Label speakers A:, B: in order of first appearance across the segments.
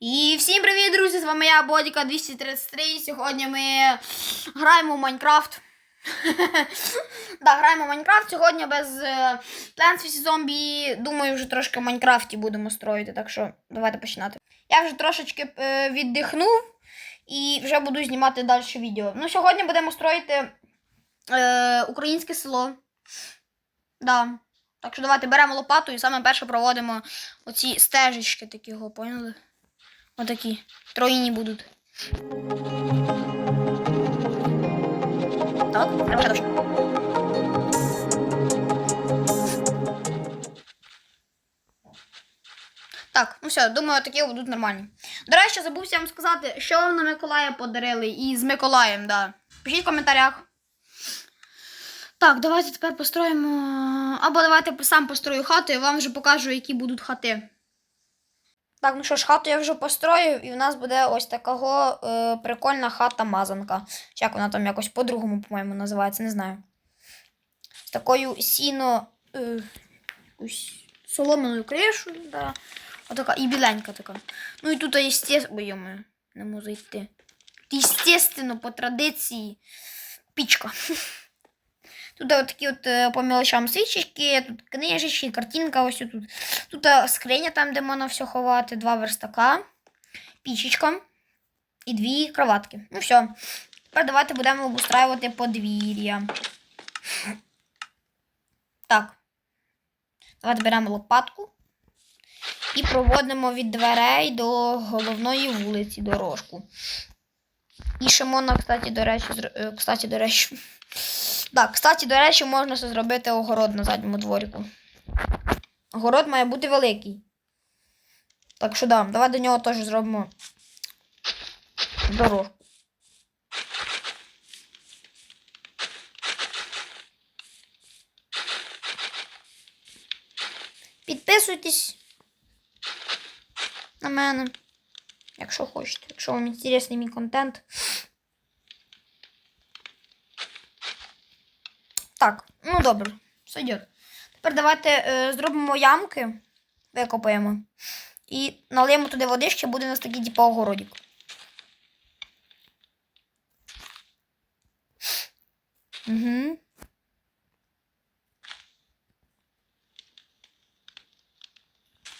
A: І всім привіт, друзі! З вами я, Бодіка 233. Сьогодні ми граємо в Майнкрафт. Так, граємо в Майнкрафт. Сьогодні без е, Plants vs. Zombie. Думаю, вже трошки в Майнкрафті будемо строїти, так що давайте починати. Я вже трошечки е, віддихнув і вже буду знімати далі відео. Ну, сьогодні будемо строїти е, українське село. Да. Так що давайте беремо лопату і саме перше проводимо оці стежечки такі, його, поняли? Отакі. Троїні будуть. Так. Так, ну все, думаю, такі будуть нормальні. До речі, забувся вам сказати, що вам на Миколая подарили і з Миколаєм, да. Пишіть в коментарях. Так, давайте тепер построїмо. Або давайте сам построю хату і вам вже покажу, які будуть хати. Так, ну що ж, хату я вже построїв, і в нас буде ось такого е, прикольна хата-мазанка. Як вона там якось по-другому, по-моєму, називається, не знаю. З такою сіно. Е, якусь соломиною кришою, да. Отака, і біленька така. Ну і тут, естественно, йому не можу йти. Естественно, по традиції, пічка. Тут от такі от е, по мелочам свічечки, тут книжечки, картинка ось тут. Тут е, скриня там, де можна все ховати, два верстака, пічечка і дві кроватки. Ну все. Тепер давайте будемо обустраювати подвір'я. Так. Давайте беремо лопатку і проводимо від дверей до головної вулиці дорожку. І ще кстати, до речі, е, кстати, до речі. Так, кстати, до речі, можна ще зробити огород на задньому дворіку. Огород має бути великий. Так що да, давай до нього теж зробимо дорожку. Підписуйтесь на мене, якщо хочете, якщо вам інтересний мій контент. Так, ну добре, сойдет. Тепер давайте е, зробимо ямки, викопаємо. І налиємо туди водички, буде у нас такий типу огородик. Угу.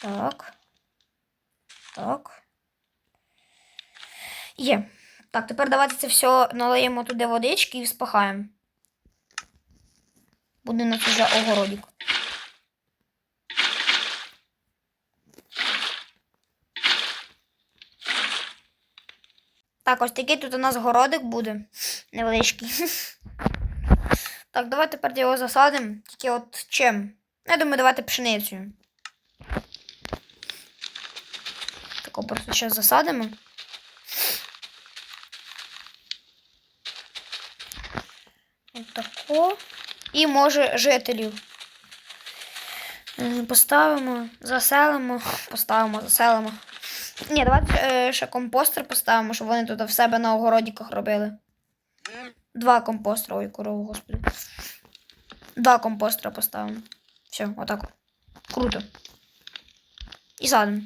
A: Так. Так. Є. Так, тепер давайте це все налиємо туди водички і вспахаємо. Буде у вже огородик. Так, ось такий тут у нас городик буде. Невеличкий. Так, давайте тепер його засадимо. Тільки от чим? Я думаю, давайте пшеницею. Тако просто зараз засадимо. Отако. І може жителів. Е, Поставимо, заселимо, поставимо, заселимо. Ні, давайте е, ще компостер поставимо, щоб вони тут в себе на огородіках робили. Два компостера, ой, корову, господи. Два компостера поставимо. Все, отак. Круто. І садимо.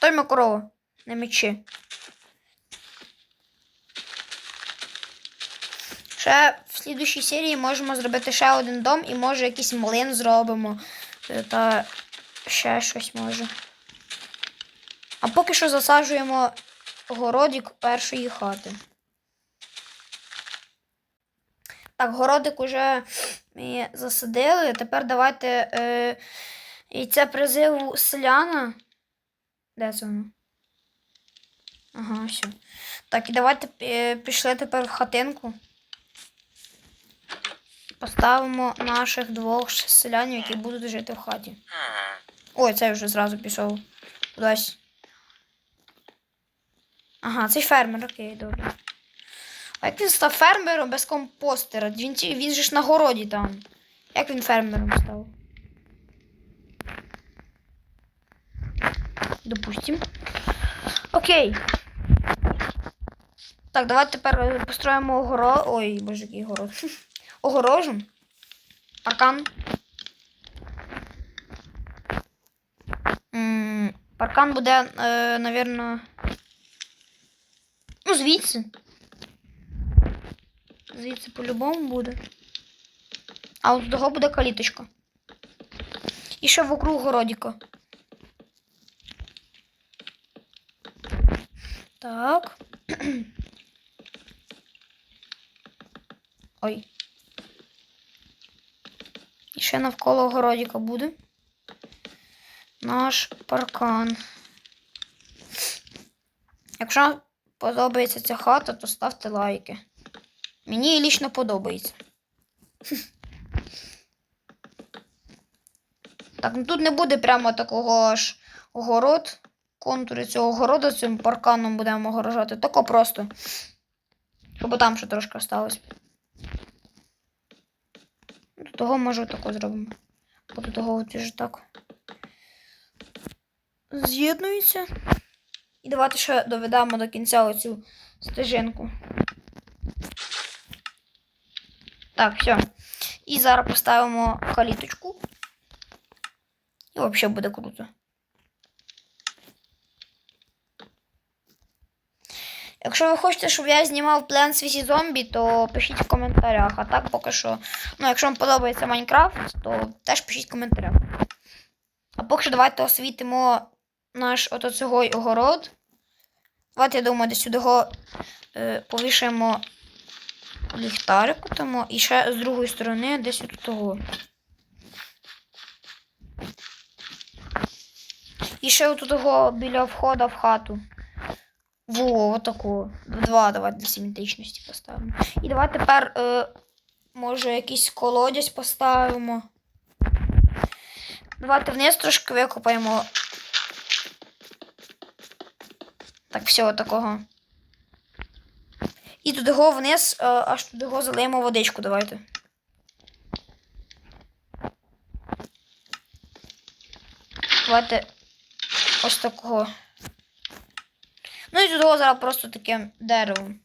A: Той корову. Не мечі. Ще в слідущій серії можемо зробити ще один дом і може якийсь млин зробимо. Е, Та ще щось може. А поки що засаджуємо городик першої хати. Так, городик уже ми засадили. Тепер давайте е, яйце призиву селяна. Де це воно? Ага, все. Так, і давайте е, пішли тепер в хатинку. Поставимо наших двох селянів, які будуть жити в хаті. Ой, цей вже зразу пішов кудись. Ага, цей фермер, окей, добре. А як він став фермером без компостера? Він, він же ж на городі там. Як він фермером став? Допустим. Окей. Так, давайте тепер построїмо огород. Ой, боже, який город. Огорожу. Паркан. Паркан буде, е, навірно. Ну, звідси. Звідси по-любому буде. А от того буде каліточка. І ще вокруг городіка. Так. Ой. Ще навколо городіка буде. Наш паркан. Якщо подобається ця хата, то ставте лайки. Мені лічно подобається. Так, ну тут не буде прямо такого аж огород. Контури цього городу цим парканом будемо огорожати. Тако просто. Щоб там ще трошки осталось. До того може тако зробимо. Бо до того от вже так. З'єднується. І давайте ще доведемо до кінця оцю стежинку. Так, все. І зараз поставимо каліточку. І взагалі буде круто. Якщо ви хочете, щоб я знімав план світі зомбі, то пишіть в коментарях. А так поки що. Ну, якщо вам подобається Майнкрафт, то теж пишіть в коментарях. А поки що давайте освітимо наш ото огород. Давайте, я думаю, десь сюди його е, повішаємо ліхтарик тому, і ще з другої сторони десь от того. І ще от того біля входу в хату. Во, отаку. Два давайте для симетричності поставимо. І давайте тепер, е, може, якийсь колодязь поставимо. Давайте вниз трошки викопаємо. Так, все, такого. І туди го вниз, е, аж туди го залиємо водичку, давайте. Давайте ось такого. Ну і го зараз просто таким деревом.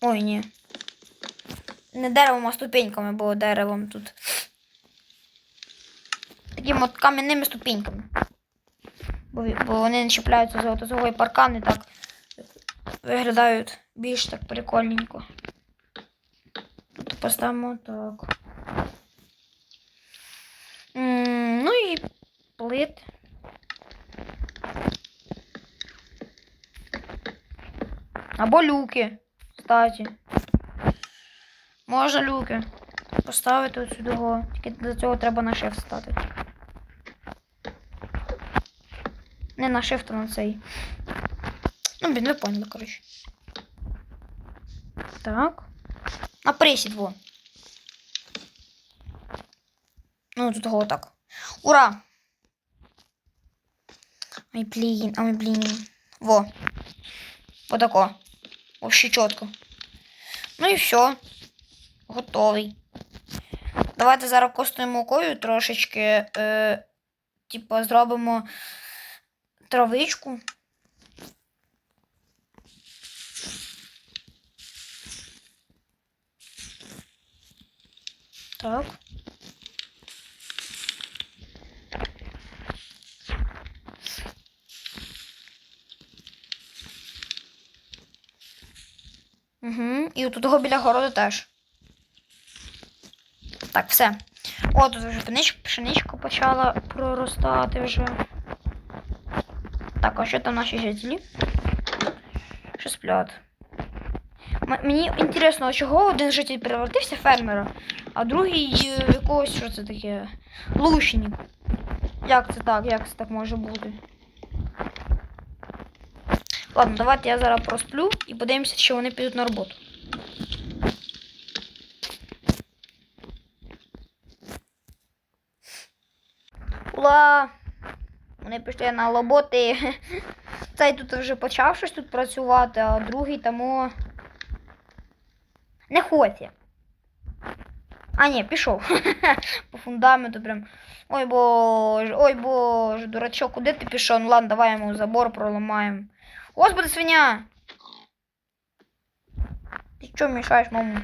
A: Ой, ні. Не деревом, а ступеньками, бо деревом тут. Такими от кам'яними ступеньками. Бо, бо вони не чіпляються за паркан і так виглядають більш так прикольненько. Тут поставимо так. М, ну і плит. Або люки, кстати. Можна люки. Поставити от сюди. Тільки для цього треба на shift стати. Не на shift, а на цей. Ну, блін, ви поняли, коротше. Так. На присід, во. Ну, тут того так. Ура! Ай, блін, ай, блін. Во. Вот тако. Вообще чітко. Ну і все. Готовий. Давайте зараз костною мукою трошечки, е, типу, зробимо травичку. Так. Угу. І от того біля городу теж. Так, все. О, тут вже пшеничка, почала проростати вже. Так, а що там наші жителі? Що сплять? Мені інтересно, чого один житель перевертився фермера, а другий е, якогось, що це таке? Лучник. Як це так? Як це так може бути? Ладно, давайте я зараз просплю і подивимося, чи вони підуть на роботу. Ула! Вони пішли на роботи. Цей тут вже почав щось тут працювати, а другий тому не хоче. А, ні, пішов. По фундаменту прям. Ой боже, ой боже, дурачок, куди ти пішов? Ну ладно, давай йому забор проламаємо. Господи, свиня! Ты що мешаешь, маму?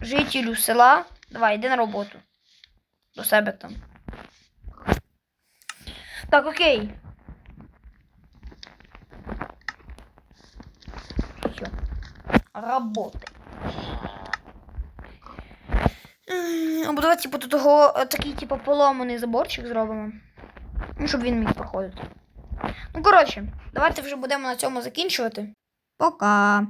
A: Жителю села. Давай, иди на работу. До себе там. Так, окей. Все. Работай. Або давайте типу, тут е, такий, типу, поломаний заборчик зробимо. Ну, щоб він міг проходити. Ну, коротше, давайте вже будемо на цьому закінчувати. Пока.